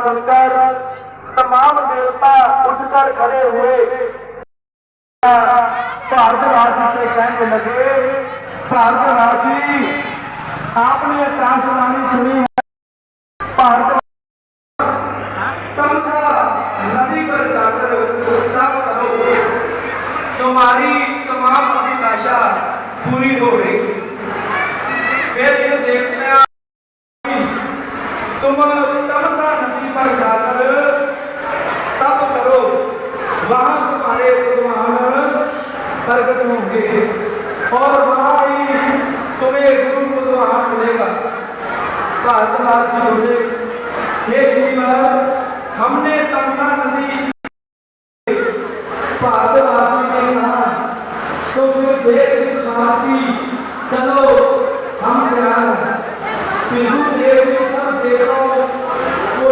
सुनकर तमाम देवता उठकर खड़े हुए। भारद्वाज जी से कहने लगे भारद्वाज जी आपने आकाशवाणी सुनी है। नदी पर जाकर करो तुम्हारी तमाम पूरी हो गई फिर ये देखते हैं तुम तमसा नदी पर जाकर तप करो वहां तुम्हारे भगवान प्रकट होंगे और वहां ही तुम्हें गुरु भगवान मिलेगा भारतवाद जी बोले हे मुनिवर हमने बात की चलो, हम तैयार हैं। पिहू देव को सब देवों को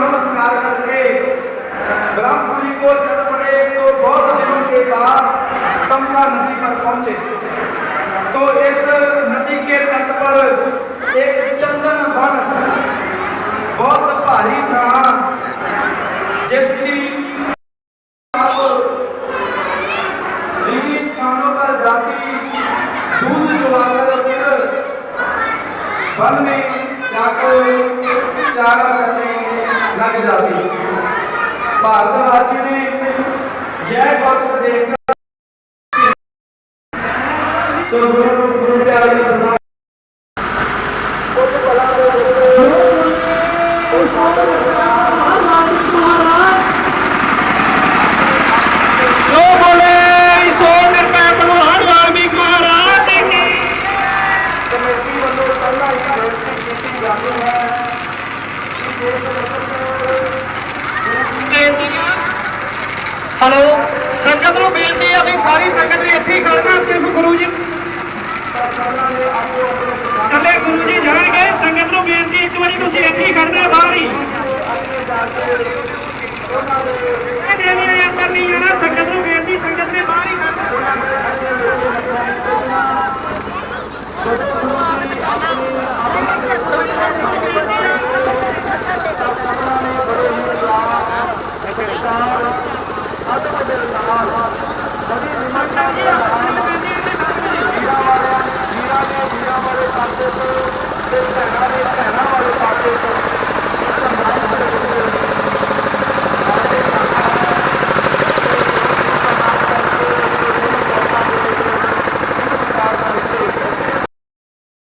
नमस्कार करके ब्रह्मपुरी को चल पड़े तो बहुत दिनों के बाद नदी पर पहुँचे। तो इस नदी के तट पर एक चंदन वन वन में जाकर चारा करने लग जाती। भारत राज ने यह वक्त देखकर गुरु गुरु प्यारे सदा ਜੋ ਕਮੇਟੀ ਵੱਲੋਂ ਪਹਿਲਾਂ ਹੀ ਬੇਨਤੀ ਕੀਤੀ ਜਾਂਦੀ ਹੈ ਹਲੋ, ਸੰਗਤ ਨੂੰ ਬੇਨਤੀ ਹੈ ਵੀ ਸਾਰੀ ਸੰਗਤ ਨੇ ਇੱਥੇ ਹੀ ਖੜਨਾ ਸਿਰਫ ਗੁਰੂ ਜੀ। ਇਕੱਲੇ ਗੁਰੂ ਜੀ ਜਾਣਗੇ, ਸੰਗਤ ਨੂੰ ਬੇਨਤੀ ਇੱਕ ਵਾਰੀ